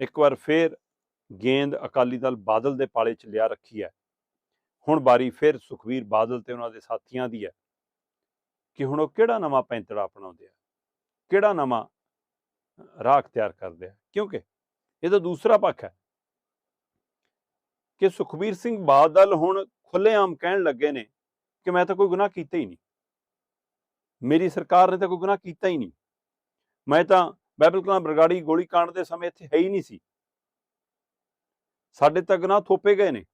ਇੱਕ ਵਾਰ ਫੇਰ ਗੇਂਦ ਅਕਾਲੀ ਦਲ ਬਾਦਲ ਦੇ ਪਾਲੇ 'ਚ ਲਿਆ ਰੱਖੀ ਹੈ। ਹੁਣ ਬਾਰੀ ਫਿਰ ਸੁਖਵੀਰ ਬਾਦਲ ਤੇ ਉਹਨਾਂ ਦੇ ਸਾਥੀਆਂ ਦੀ ਹੈ ਕਿ ਹੁਣ ਉਹ ਕਿਹੜਾ ਨਵਾਂ ਪੈਂਤੜਾ ਅਪਣਾਉਂਦੇ ਆ? ਕਿਹੜਾ ਨਵਾਂ ਰਾਹ ਤਿਆਰ ਕਰਦੇ ਆ? ਕਿਉਂਕਿ ਇਹਦਾ ਦੂਸਰਾ ਪੱਖ ਹੈ ਕਿ ਸੁਖਬੀਰ ਸਿੰਘ ਬਾਦਲ ਹੁਣ ਖੁੱਲੇਆਮ ਕਹਿਣ ਲੱਗੇ ਨੇ ਕਿ ਮੈਂ ਤਾਂ ਕੋਈ ਗੁਨਾਹ ਕੀਤਾ ਹੀ ਨਹੀਂ। ਮੇਰੀ ਸਰਕਾਰ ਨੇ ਤਾਂ ਕੋਈ ਗੁਨਾਹ ਕੀਤਾ ਹੀ ਨਹੀਂ। ਮੈਂ ਤਾਂ ਬਾਈਬਲ ਕਲਾਂ ਬਰਗਾੜੀ ਗੋਲੀ ਕਾਂਡ ਦੇ ਸਮੇਂ ਇੱਥੇ ਹੈ ਹੀ ਨਹੀਂ ਸੀ। ਸਾਡੇ ਤਾਂ ਗੁਨਾਹ ਥੋਪੇ ਗਏ ਨੇ।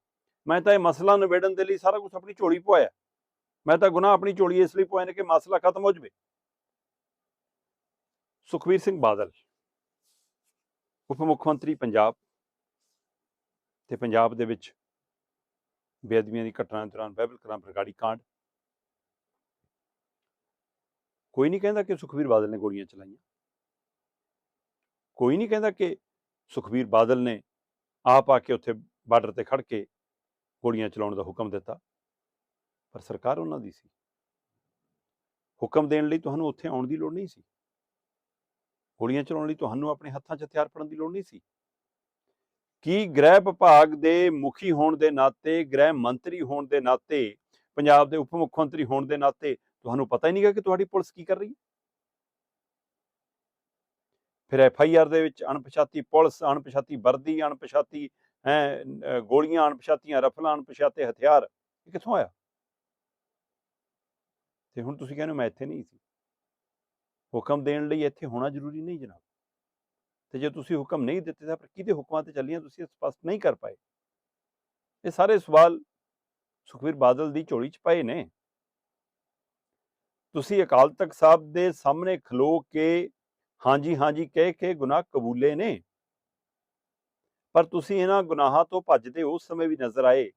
ਮੈਂ ਤਾਂ ਇਹ ਮਸਲਾ ਨਿਬੇੜਨ ਦੇ ਲਈ ਸਾਰਾ ਕੁਝ ਆਪਣੀ ਝੋਲੀ ਪਵਾਇਆ। ਮੈਂ ਤਾਂ ਗੁਨਾਹ ਆਪਣੀ ਝੋਲੀ ਇਸ ਲਈ ਪਵਾਏ ਨੇ ਕਿ ਮਸਲਾ ਖਤਮ ਹੋ ਜਾਵੇ। ਸੁਖਵੀਰ ਸਿੰਘ ਬਾਦਲ, ਉਪ ਮੁੱਖ ਮੰਤਰੀ ਪੰਜਾਬ ਤੇ ਪੰਜਾਬ ਦੇ ਵਿੱਚ ਬੇਅਦਬੀਆਂ ਦੀ ਘਟਨਾ ਦੌਰਾਨ ਬਾਈਬਲ ਕਲਾਂ ਬਰਗਾੜੀ ਕਾਂਡ। ਕੋਈ ਨਹੀਂ ਕਹਿੰਦਾ ਕਿ ਸੁਖਵੀਰ ਬਾਦਲ ਨੇ ਗੋਲੀਆਂ ਚਲਾਈਆਂ। ਕੋਈ ਨਹੀਂ ਕਹਿੰਦਾ ਕਿ ਸੁਖਬੀਰ ਬਾਦਲ ਨੇ ਆਪ ਆ ਕੇ ਉੱਥੇ ਬਾਰਡਰ ਤੇ ਖੜ ਕੇ ਗੋਲੀਆਂ ਚਲਾਉਣ ਦਾ ਹੁਕਮ ਦਿੱਤਾ। ਪਰ ਸਰਕਾਰ ਉਹਨਾਂ ਦੀ ਸੀ। ਹੁਕਮ ਦੇਣ ਲਈ ਤੁਹਾਨੂੰ ਉੱਥੇ ਆਉਣ ਦੀ ਲੋੜ ਨਹੀਂ ਸੀ। ਗੋਲੀਆਂ ਚਲਾਉਣ ਲਈ ਤੁਹਾਨੂੰ ਆਪਣੇ ਹੱਥਾਂ 'ਚ ਹਥਿਆਰ ਫੜਨ ਦੀ ਲੋੜ ਨਹੀਂ ਸੀ। ਕੀ ਗ੍ਰਹਿ ਵਿਭਾਗ ਦੇ ਮੁਖੀ ਹੋਣ ਦੇ ਨਾਤੇ, ਗ੍ਰਹਿ ਮੰਤਰੀ ਹੋਣ ਦੇ ਨਾਤੇ, ਪੰਜਾਬ ਦੇ ਉਪ ਮੁੱਖ ਮੰਤਰੀ ਹੋਣ ਦੇ ਨਾਤੇ ਤੁਹਾਨੂੰ ਪਤਾ ਹੀ ਨਹੀਂਗਾ ਕਿ ਤੁਹਾਡੀ ਪੁਲਿਸ ਕੀ ਕਰ ਰਹੀ ਹੈ? ਫਿਰ ਐਫ ਆਈ ਆਰ ਦੇ ਵਿੱਚ ਅਣਪਛਾਤੀ ਪੁਲਿਸ, ਅਣਪਛਾਤੀ ਵਰਦੀ, ਅਣਪਛਾਤੀ ਗੋਲੀਆਂ, ਅਣਪਛਾਤੀਆਂ ਰਫਲਾਂ, ਅਣਪਛਾਤੇ ਹਥਿਆਰ। ਇਹ ਕਿੱਥੋਂ ਆਇਆ? ਤੇ ਹੁਣ ਤੁਸੀਂ ਕਹਿੰਦੇ ਹੋ ਮੈਂ ਇੱਥੇ ਨਹੀਂ ਸੀ। ਹੁਕਮ ਦੇਣ ਲਈ ਇੱਥੇ ਹੋਣਾ ਜ਼ਰੂਰੀ ਨਹੀਂ ਜਨਾਬ। ਤੇ ਜੇ ਤੁਸੀਂ ਹੁਕਮ ਨਹੀਂ ਦਿੱਤੇ ਤਾਂ ਫਿਰ ਕਿਹਦੇ ਹੁਕਮਾਂ ਤੇ ਚੱਲੀਆਂ ਤੁਸੀਂ ਇਹ ਸਪਸ਼ਟ ਨਹੀਂ ਕਰ ਪਾਏ? ਇਹ ਸਾਰੇ ਸਵਾਲ ਸੁਖਵੀਰ ਬਾਦਲ ਦੀ ਝੋਲੀ 'ਚ ਪਏ ਨੇ। ਤੁਸੀਂ ਅਕਾਲ ਤਖਤ ਸਾਹਿਬ ਦੇ ਸਾਹਮਣੇ ਖਲੋ ਕੇ ਹਾਂਜੀ ਹਾਂਜੀ, ਕਹਿ ਕੇ ਗੁਨਾਹ ਕਬੂਲੇ ਨੇ। ਪਰ ਤੁਸੀਂ ਇਹਨਾਂ ਗੁਨਾਹਾਂ ਤੋਂ ਭੱਜਦੇ ਉਸ ਸਮੇਂ ਵੀ ਨਜ਼ਰ ਆਏ।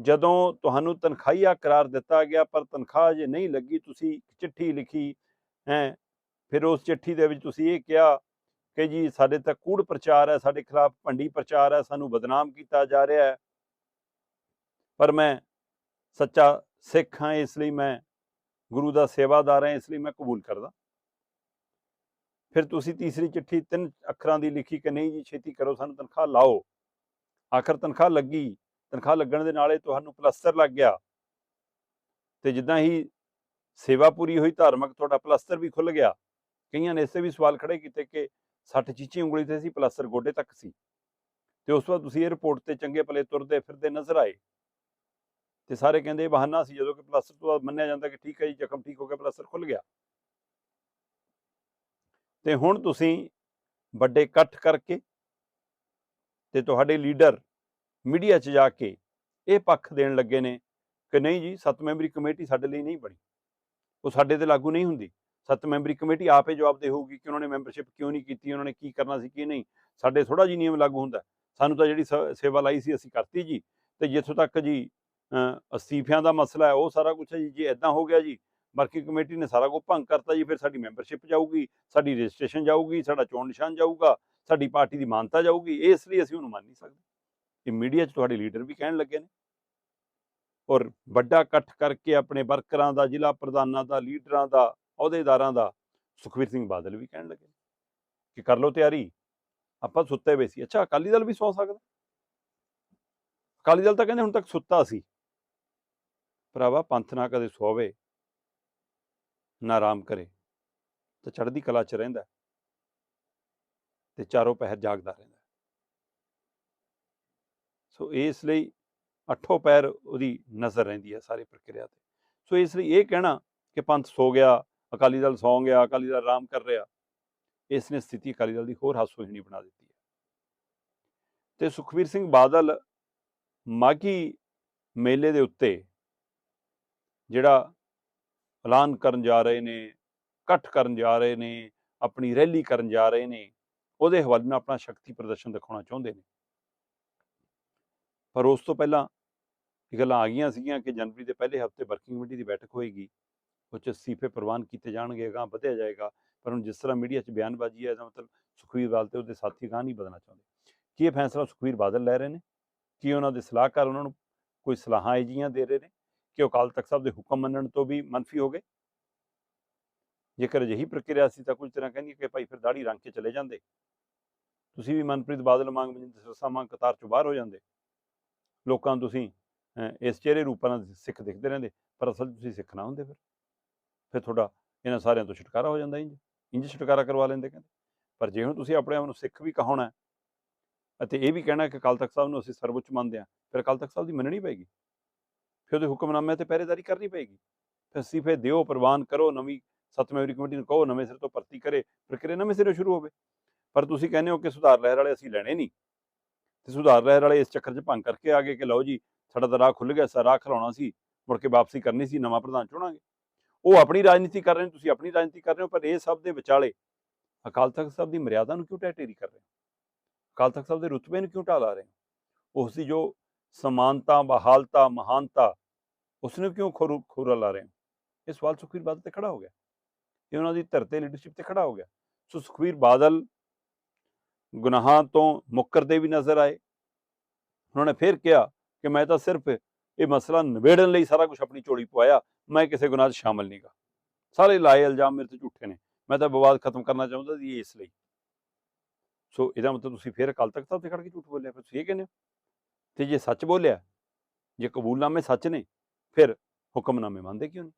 ਜਦੋਂ ਤੁਹਾਨੂੰ ਤਨਖਾਹੀਆ ਕਰਾਰ ਦਿੱਤਾ ਗਿਆ, ਪਰ ਤਨਖਾਹ ਜੇ ਨਹੀਂ ਲੱਗੀ, ਤੁਸੀਂ ਇੱਕ ਚਿੱਠੀ ਲਿਖੀ, ਹੈ, ਫਿਰ ਉਸ ਚਿੱਠੀ ਦੇ ਵਿੱਚ ਤੁਸੀਂ ਇਹ ਕਿਹਾ ਕਿ ਜੀ, ਸਾਡੇ ਤਾਂ ਕੂੜ ਪ੍ਰਚਾਰ ਹੈ, ਸਾਡੇ ਖਿਲਾਫ ਭੰਡੀ ਪ੍ਰਚਾਰ ਹੈ, ਸਾਨੂੰ ਬਦਨਾਮ ਕੀਤਾ ਜਾ ਰਿਹਾ ਹੈ। ਪਰ ਮੈਂ ਸੱਚਾ ਸਿੱਖ ਹਾਂ, ਇਸ ਲਈ ਮੈਂ ਗੁਰੂ ਦਾ ਸੇਵਾਦਾਰ ਹਾਂ, ਇਸ ਲਈ ਮੈਂ ਕਬੂਲ ਕਰਦਾ। ਫਿਰ ਤੁਸੀਂ ਤੀਸਰੀ ਚਿੱਠੀ ਤਿੰਨ ਅੱਖਰਾਂ ਦੀ ਲਿਖੀ ਕਿ ਨਹੀਂ ਜੀ, ਛੇਤੀ ਕਰੋ, ਸਾਨੂੰ ਤਨਖਾਹ ਲਾਓ। ਆਖਰ ਤਨਖਾਹ ਲੱਗੀ, ਤਨਖਾਹ ਲੱਗਣ ਦੇ ਨਾਲੇ ਤੁਹਾਨੂੰ ਪਲਸਤਰ ਲੱਗ ਗਿਆ। ਤੇ ਜਿੱਦਾਂ ਹੀ ਸੇਵਾ ਪੂਰੀ ਹੋਈ, ਧਾਰਮਿਕ ਤੁਹਾਡਾ ਪਲਸਤਰ ਵੀ ਖੁੱਲ ਗਿਆ। ਕਈਆਂ ਨੇ ਇਸੇ ਵੀ ਸਵਾਲ ਖੜੇ ਕੀਤੇ ਕਿ ਸੱਟ ਚੀਚੀ ਉਂਗਲੀ ਤੇ ਸੀ, ਪਲਸਤਰ ਗੋਡੇ ਤੱਕ ਸੀ। ਤੇ ਉਸ ਤੋਂ ਬਾਅਦ ਤੁਸੀਂ 에어ਪੋਰਟ ਤੇ ਚੰਗੇ ਭਲੇ ਤੁਰਦੇ ਫਿਰਦੇ ਨਜ਼ਰ ਆਏ। ਤੇ ਸਾਰੇ ਕਹਿੰਦੇ ਇਹ ਬਹਾਨਾ ਸੀ ਜਦੋਂ ਕਿ ਪਲਸਤਰ ਤੋਂ ਬਾਅਦ ਮੰਨਿਆ ਜਾਂਦਾ ਕਿ ਠੀਕ ਹੈ ਜੀ, ਜ਼ਖਮ ਠੀਕ ਹੋ ਗਿਆ ਪਲਸਤਰ ਖੁੱਲ ਗਿਆ। ਤੇ ਹੁਣ ਤੁਸੀਂ ਵੱਡੇ ਇਕੱਠ ਕਰਕੇ ਤੇ ਤੁਹਾਡੇ ਲੀਡਰ ਮੀਡੀਆ 'ਚ ਜਾ ਕੇ ਇਹ ਪੱਖ ਦੇਣ ਲੱਗੇ ਨੇ ਕਿ ਨਹੀਂ ਜੀ, ਸੱਤ ਮੈਂਬਰੀ ਕਮੇਟੀ ਸਾਡੇ ਲਈ ਨਹੀਂ ਬਣੀ। ਉਹ ਸਾਡੇ ਤੇ ਲਾਗੂ ਨਹੀਂ ਹੁੰਦੀ। ਸੱਤ ਮੈਂਬਰੀ ਕਮੇਟੀ ਆਪੇ ਜਵਾਬ ਦੇ ਹੋਊਗੀ ਕਿ ਉਹਨਾਂ ਨੇ ਮੈਂਬਰਸ਼ਿਪ ਕਿਉਂ ਨਹੀਂ ਕੀਤੀ, ਉਹਨਾਂ ਨੇ ਕੀ ਕਰਨਾ ਸੀ, ਕੀ ਨਹੀਂ। ਸਾਡੇ ਥੋੜਾ ਜੀ ਨਿਯਮ ਲਾਗੂ ਹੁੰਦਾ। ਸਾਨੂੰ ਤਾਂ ਜਿਹੜੀ ਸ- ਸੇਵਾ ਲਾਈ ਸੀ, ਅਸੀਂ ਕਰਤੀ ਜੀ। ਤੇ ਜਿੱਥੋਂ ਤੱਕ ਜੀ ਅਸਤੀਫਿਆਂ ਦਾ ਮਸਲਾ ਹੈ, ਉਹ ਸਾਰਾ ਕੁਝ ਹੈ ਜੀ। ਜੇ ਇਦਾਂ ਹੋ ਗਿਆ ਜੀ ਵਰਕਿੰਗ ਕਮੇਟੀ ਨੇ ਸਾਰਾ ਕੁਝ ਭੰਗ ਕਰਤਾ ਜੀ, ਫਿਰ ਸਾਡੀ ਮੈਂਬਰਸ਼ਿਪ ਜਾਊਗੀ, ਸਾਡੀ ਰਜਿਸਟ੍ਰੇਸ਼ਨ ਜਾਊਗੀ, ਸਾਡਾ ਚੋਣ ਨਿਸ਼ਾਨ ਜਾਊਗਾ, ਸਾਡੀ ਪਾਰਟੀ ਦੀ ਮਾਨਤਾ ਜਾਊਗੀ, ਇਸ ਲਈ ਅਸੀਂ ਉਹਨੂੰ ਮੰਨ ਨਹੀਂ ਸਕਦੇ। ਇਹ ਮੀਡੀਆ 'ਚ ਤੁਹਾਡੇ ਲੀਡਰ ਵੀ ਕਹਿਣ ਲੱਗੇ ਨੇ। ਔਰ ਵੱਡਾ ਇਕੱਠ ਕਰਕੇ ਆਪਣੇ ਵਰਕਰਾਂ ਦਾ, ਜ਼ਿਲ੍ਹਾ ਪ੍ਰਧਾਨਾਂ ਦਾ, ਲੀਡਰਾਂ ਦਾ, ਅਹੁਦੇਦਾਰਾਂ ਦਾ ਸੁਖਵੀਰ ਸਿੰਘ ਬਾਦਲ ਵੀ ਕਹਿਣ ਲੱਗੇ ਕਿ ਕਰ ਲਓ ਤਿਆਰੀ, ਆਪਾਂ ਸੁੱਤੇ ਪਏ ਸੀ। ਅੱਛਾ, ਅਕਾਲੀ ਦਲ ਵੀ ਸੌ ਸਕਦਾ। ਅਕਾਲੀ ਦਲ ਤਾਂ ਕਹਿੰਦੇ ਹੁਣ ਤੱਕ ਸੁੱਤਾ ਸੀ। ਭਰਾਵਾ, ਪੰਥ ਨਾ ਕਦੇ ਸੋਵੇ। ਨਾ ਆਰਾਮ ਕਰੇ, ਤਾਂ ਚੜ੍ਹਦੀ ਕਲਾ 'ਚ ਰਹਿੰਦਾ ਹੈ ਤੇ ਚਾਰੋਂ ਪਹਿਰ ਜਾਗਦਾ ਰਹਿੰਦਾ ਸੋ ਇਸ ਲਈ ਅੱਠੋਂ ਪੈਰ ਉਹਦੀ ਨਜ਼ਰ ਰਹਿੰਦੀ ਹੈ ਸਾਰੀ ਪ੍ਰਕਿਰਿਆ ਤੇ। ਸੋ ਇਸ ਲਈ ਇਹ ਕਹਿਣਾ ਕਿ ਪੰਥ ਸੋ ਗਿਆ, ਅਕਾਲੀ ਦਲ ਸੌਂ ਗਿਆ, ਅਕਾਲੀ ਦਲ ਆਰਾਮ ਕਰ ਰਿਹਾ ਇਸ ਨੇ ਸਥਿਤੀ ਅਕਾਲੀ ਦਲ ਦੀ ਹੋਰ ਹਾਸੋਹੀਣੀ ਬਣਾ ਦਿੱਤੀ ਹੈ। ਤੇ ਸੁਖਵੀਰ ਸਿੰਘ ਬਾਦਲ ਮਾਗੀ ਮੇਲੇ ਦੇ ਉੱਤੇ ਜਿਹੜਾ ਐਲਾਨ ਕਰਨ ਜਾ ਰਹੇ ਨੇ, ਇਕੱਠ ਕਰਨ ਜਾ ਰਹੇ ਨੇ, ਆਪਣੀ ਰੈਲੀ ਕਰਨ ਜਾ ਰਹੇ ਨੇ, ਉਹਦੇ ਹਵਾਲੇ ਨਾਲ ਆਪਣਾ ਸ਼ਕਤੀ ਪ੍ਰਦਰਸ਼ਨ ਦਿਖਾਉਣਾ ਚਾਹੁੰਦੇ ਨੇ। ਪਰ ਉਸ ਤੋਂ ਪਹਿਲਾਂ ਇਹ ਗੱਲਾਂ ਆ ਗਈਆਂ ਸੀਗੀਆਂ ਕਿ ਜਨਵਰੀ ਦੇ ਪਹਿਲੇ ਹਫ਼ਤੇ ਵਰਕਿੰਗ ਕਮੇਟੀ ਦੀ ਬੈਠਕ ਹੋਏਗੀ, ਉਹ 'ਚ ਅਸਤੀਫੇ ਪ੍ਰਵਾਨ ਕੀਤੇ ਜਾਣਗੇ, ਅਗਾਂਹ ਵਧਿਆ ਜਾਏਗਾ, ਪਰ ਹੁਣ ਜਿਸ ਤਰ੍ਹਾਂ ਮੀਡੀਆ 'ਚ ਬਿਆਨਬਾਜ਼ੀ ਹੈ, ਇਹਦਾ ਮਤਲਬ ਸੁਖਵੀਰ ਬਾਦਲ ਤੇ ਉਹਦੇ ਸਾਥੀ ਅਗਾਂਹ ਨਹੀਂ ਬਦਲਣਾ ਚਾਹੁੰਦੇ। ਕੀ ਇਹ ਫੈਸਲਾ ਸੁਖਵੀਰ ਬਾਦਲ ਲੈ ਰਹੇ ਨੇ? ਕੀ ਉਹਨਾਂ ਦੇ ਸਲਾਹਕਾਰ ਉਹਨਾਂ ਨੂੰ ਕੋਈ ਸਲਾਹਾਂ ਇਹਜੀਆਂ ਦੇ ਰਹੇ ਨੇ? ਕਿ ਉਹ ਅਕਾਲ ਤਖਤ ਸਾਹਿਬ ਦੇ ਹੁਕਮ ਮੰਨਣ ਤੋਂ ਵੀ ਮਨਫੀ ਹੋ ਗਏ। ਜੇਕਰ ਅਜਿਹੀ ਪ੍ਰਕਿਰਿਆ ਸੀ ਤਾਂ ਕੁਝ ਤਰ੍ਹਾਂ ਕਹਿੰਦੀ ਕਿ ਭਾਈ ਫਿਰ ਦਾੜੀ ਰੰਗ ਕੇ ਚਲੇ ਜਾਂਦੇ। ਤੁਸੀਂ ਵੀ ਮਨਪ੍ਰੀਤ ਬਾਦਲ ਮੰਗ ਮਨਜਿੰਦਰ ਸਿਰਸਾ ਮੰਗ ਕਤਾਰ ਚੋਂ ਬਾਹਰ ਹੋ ਜਾਂਦੇ। ਲੋਕਾਂ ਨੂੰ ਤੁਸੀਂ ਇਸ ਚਿਹਰੇ ਰੂਪਾਂ ਨਾਲ ਸਿੱਖ ਦਿਖਦੇ ਰਹਿੰਦੇ, ਪਰ ਅਸਲ ਤੁਸੀਂ ਸਿੱਖ ਨਾ ਹੁੰਦੇ ਫਿਰ। ਫਿਰ ਤੁਹਾਡਾ ਇਹਨਾਂ ਸਾਰਿਆਂ ਤੋਂ ਛੁਟਕਾਰਾ ਹੋ ਜਾਂਦਾ ਇੰਜ। ਇੰਜ ਛੁਟਕਾਰਾ ਕਰਵਾ ਲੈਂਦੇ ਕਹਿੰਦੇ। ਪਰ ਜੇ ਹੁਣ ਤੁਸੀਂ ਆਪਣੇ ਆਪ ਨੂੰ ਸਿੱਖ ਵੀ ਕਹਾਉਣਾ ਅਤੇ ਇਹ ਵੀ ਕਹਿਣਾ ਕਿ ਅਕਾਲ ਤਖਤ ਸਾਹਿਬ ਨੂੰ ਅਸੀਂ ਸਰਵਉੱਚ ਮੰਨਦੇ ਹਾਂ, ਫਿਰ ਅਕਾਲ ਤਖਤ ਸਾਹਿਬ ਦੀ ਮੰਨਣੀ ਪਏਗੀ। ਫਿਰ ਉਹਦੇ ਹੁਕਮਨਾਮੇ ਤੇ ਪਹਿਰੇਦਾਰੀ ਕਰਨੀ ਪਏਗੀ। ਫਿਰ ਅਸਤੀਫੇ ਦਿਓ, ਪ੍ਰਵਾਨ ਕਰੋ, ਨਵੀਂ ਸੱਤਵੇਂ ਵਾਰੀ ਕਮੇਟੀ ਨੂੰ ਕਹੋ, ਨਵੇਂ ਸਿਰ ਤੋਂ ਭਰਤੀ ਕਰੇ, ਪ੍ਰਕਿਰਿਆ ਨਵੇਂ ਸਿਰੇ ਸ਼ੁਰੂ ਹੋਵੇ। ਪਰ ਤੁਸੀਂ ਕਹਿੰਦੇ ਹੋ ਕਿ ਸੁਧਾਰ ਲਹਿਰ ਵਾਲੇ ਅਸੀਂ ਲੈਣੇ ਨਹੀਂ। ਤੇ ਸੁਧਾਰ ਲਹਿਰ ਵਾਲੇ ਇਸ ਚੱਕਰ 'ਚ ਭੰਗ ਕਰਕੇ ਆ ਗਏ ਕਿ ਲਓ ਜੀ, ਸਾਡਾ ਤਾਂ ਰਾਹ ਖੁੱਲ ਗਿਆ ਸਾ ਰਾਹ ਖਲਾਉਣਾ ਸੀ, ਮੁੜ ਕੇ ਵਾਪਸੀ ਕਰਨੀ ਸੀ, ਨਵਾਂ ਪ੍ਰਧਾਨ ਚੁਣਾਂਗੇ। ਉਹ ਆਪਣੀ ਰਾਜਨੀਤੀ ਕਰ ਰਹੇ ਨੇ, ਤੁਸੀਂ ਆਪਣੀ ਰਾਜਨੀਤੀ ਕਰ ਰਹੇ ਹੋ, ਪਰ ਇਹ ਸਭ ਦੇ ਵਿਚਾਲੇ ਅਕਾਲ ਤਖਤ ਸਾਹਿਬ ਦੀ ਮਰਿਆਦਾ ਨੂੰ ਕਿਉਂ ਟੈਟੇਰੀ ਕਰ ਰਹੇ ਹੋ? ਅਕਾਲ ਤਖਤ ਸਾਹਿਬ ਦੇ ਰੁਤਬੇ ਨੂੰ ਕਿਉਂ ਢਾਲਾ ਰਹੇ ਹੋ? ਉਸ ਦੀ ਜੋ ਸਮਾਨਤਾ, ਬਹਾਲਤਾ, ਮਹਾਨਤਾ ਉਸਨੂੰ ਕਿਉਂ ਖੋਰੂ ਖੋਰਾ ਲਾ ਰਹੇ ਹੋ ਇਹ ਸਵਾਲ ਸੁਖਬੀਰ ਬਾਦਲ ਤੇ ਖੜਾ ਹੋ ਗਿਆ ਇਹ ਉਹਨਾਂ ਦੀ ਧਰਤੇ ਲੀਡਰਸ਼ਿਪ ਤੇ ਖੜਾ ਹੋ ਗਿਆ ਸੋ ਸੁਖਬੀਰ ਬਾਦਲ ਗੁਨਾਹਾਂ ਤੋਂ ਮੁੱਕਰਦੇ ਵੀ ਨਜ਼ਰ ਆਏ ਉਹਨਾਂ ਨੇ ਫਿਰ ਕਿਹਾ ਕਿ ਮੈਂ ਤਾਂ ਸਿਰਫ ਇਹ ਮਸਲਾ ਨਿਬੇੜਨ ਲਈ ਸਾਰਾ ਕੁਝ ਆਪਣੀ ਝੋਲੀ ਪਵਾਇਆ ਮੈਂ ਕਿਸੇ ਗੁਨਾਹ 'ਚ ਸ਼ਾਮਲ ਨਹੀਂਗਾ ਸਾਰੇ ਲਾਏ ਇਲਜ਼ਾਮ ਮੇਰੇ ਤੇ ਝੂਠੇ ਨੇ ਮੈਂ ਤਾਂ ਵਿਵਾਦ ਖਤਮ ਕਰਨਾ ਚਾਹੁੰਦਾ ਸੀ ਇਸ ਲਈ ਸੋ ਇਹਦਾ ਮਤਲਬ ਤੁਸੀਂ ਫਿਰ ਅਕਾਲ ਤਖਤ ਸਾਹਿਬ ਤੇ ਖੜ ਕੇ ਝੂਠ ਬੋਲਿਆ ਫਿਰ ਤੁਸੀਂ ਇਹ ਕਹਿੰਦੇ ਹੋ ਤੇ ਜੇ ਸੱਚ ਬੋਲਿਆ ਜੇ ਕਬੂਲਨਾਮੇ ਸੱਚ ਨੇ ਫਿਰ ਹੁਕਮਨਾਮੇ ਮੰਨਦੇ ਕਿਉਂ ਨਹੀਂ?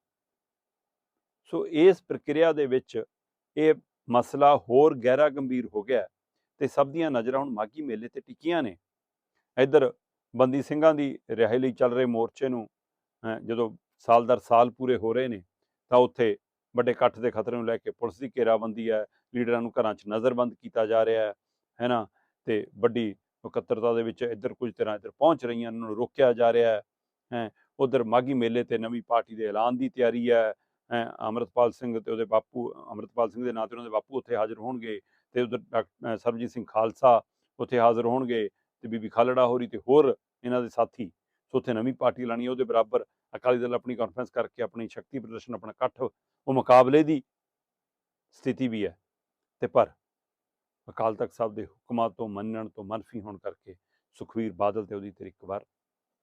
ਸੋ ਇਸ ਪ੍ਰਕਿਰਿਆ ਦੇ ਵਿੱਚ ਇਹ ਮਸਲਾ ਹੋਰ ਗਹਿਰਾ ਗੰਭੀਰ ਹੋ ਗਿਆ ਤੇ ਸਭ ਦੀਆਂ ਨਜ਼ਰਾਂ ਹੁਣ ਮਾਗੀ ਮੇਲੇ ਤੇ ਟਿਕੀਆਂ ਨੇ। ਇੱਧਰ ਬੰਦੀ ਸਿੰਘਾਂ ਦੀ ਰਿਹਾਈ ਲਈ ਚੱਲ ਰਹੇ ਮੋਰਚੇ ਨੂੰ ਅਹ ਜਦੋਂ ਸਾਲ ਦਰ ਸਾਲ ਪੂਰੇ ਹੋ ਰਹੇ ਨੇ, ਤਾਂ ਉੱਥੇ ਵੱਡੇ ਇਕੱਠ ਦੇ ਖਤਰੇ ਨੂੰ ਲੈ ਕੇ ਪੁਲਿਸ ਦੀ ਘੇਰਾਬੰਦੀ ਹੈ, ਲੀਡਰਾਂ ਨੂੰ ਘਰਾਂ 'ਚ ਨਜ਼ਰਬੰਦ ਕੀਤਾ ਜਾ ਰਿਹਾ ਹੈ ਹੈ ਨਾ ਤੇ ਵੱਡੀ ਇਕੱਤਰਤਾ ਦੇ ਵਿੱਚ ਇੱਧਰ ਕੁਝ ਤਰ੍ਹਾਂ ਇੱਧਰ ਪਹੁੰਚ ਰਹੀਆਂ ਉਹਨਾਂ ਨੂੰ ਰੋਕਿਆ ਜਾ ਰਿਹਾ ਹੈ ਹੈ ਉਧਰ ਮਾਗੀ ਮੇਲੇ ਤੇ ਨਵੀਂ ਪਾਰਟੀ ਦੇ ਐਲਾਨ ਦੀ ਤਿਆਰੀ ਹੈ। ਹੈਂ, ਅੰਮ੍ਰਿਤਪਾਲ ਸਿੰਘ ਤੇ ਉਹਦੇ ਬਾਪੂ ਅੰਮ੍ਰਿਤਪਾਲ ਸਿੰਘ ਦੇ ਨਾਂ ਤੇ ਉਹਨਾਂ ਦੇ ਬਾਪੂ ਉੱਥੇ ਹਾਜ਼ਰ ਹੋਣਗੇ ਤੇ ਉਧਰ ਸਰਬਜੀਤ ਸਿੰਘ ਖਾਲਸਾ ਉੱਥੇ ਹਾਜ਼ਰ ਹੋਣਗੇ ਤੇ ਬੀਬੀ ਖਾਲੜਾ ਹੋਰੀ ਤੇ ਹੋਰ ਇਹਨਾਂ ਦੇ ਸਾਥੀ। ਸੋ ਉੱਥੇ ਨਵੀਂ ਪਾਰਟੀ ਲਾਣੀ ਹੈ ਉਹਦੇ ਬਰਾਬਰ ਅਕਾਲੀ ਦਲ ਆਪਣੀ ਕਾਨਫਰੰਸ ਕਰਕੇ ਆਪਣੀ ਸ਼ਕਤੀ ਪ੍ਰਦਰਸ਼ਨ ਆਪਣਾ ਇਕੱਠ ਉਹ ਮੁਕਾਬਲੇ ਦੀ ਸਥਿਤੀ ਵੀ ਹੈ। ਤੇ ਪਰ ਅਕਾਲ ਤਖਤ ਸਾਹਿਬ ਦੇ ਹੁਕਮਾਂ ਤੋਂ ਮੰਨਣ ਤੋਂ ਮਨਫੀ ਹੋਣ ਕਰਕੇ ਸੁਖਵੀਰ ਬਾਦਲ ਤੇ ਉਹਦੀ ਤਰੀਕ ਵਾਰ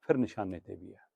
ਫਿਰ ਨਿਸ਼ਾਨੇ ਤੇ ਵੀ ਹੈ।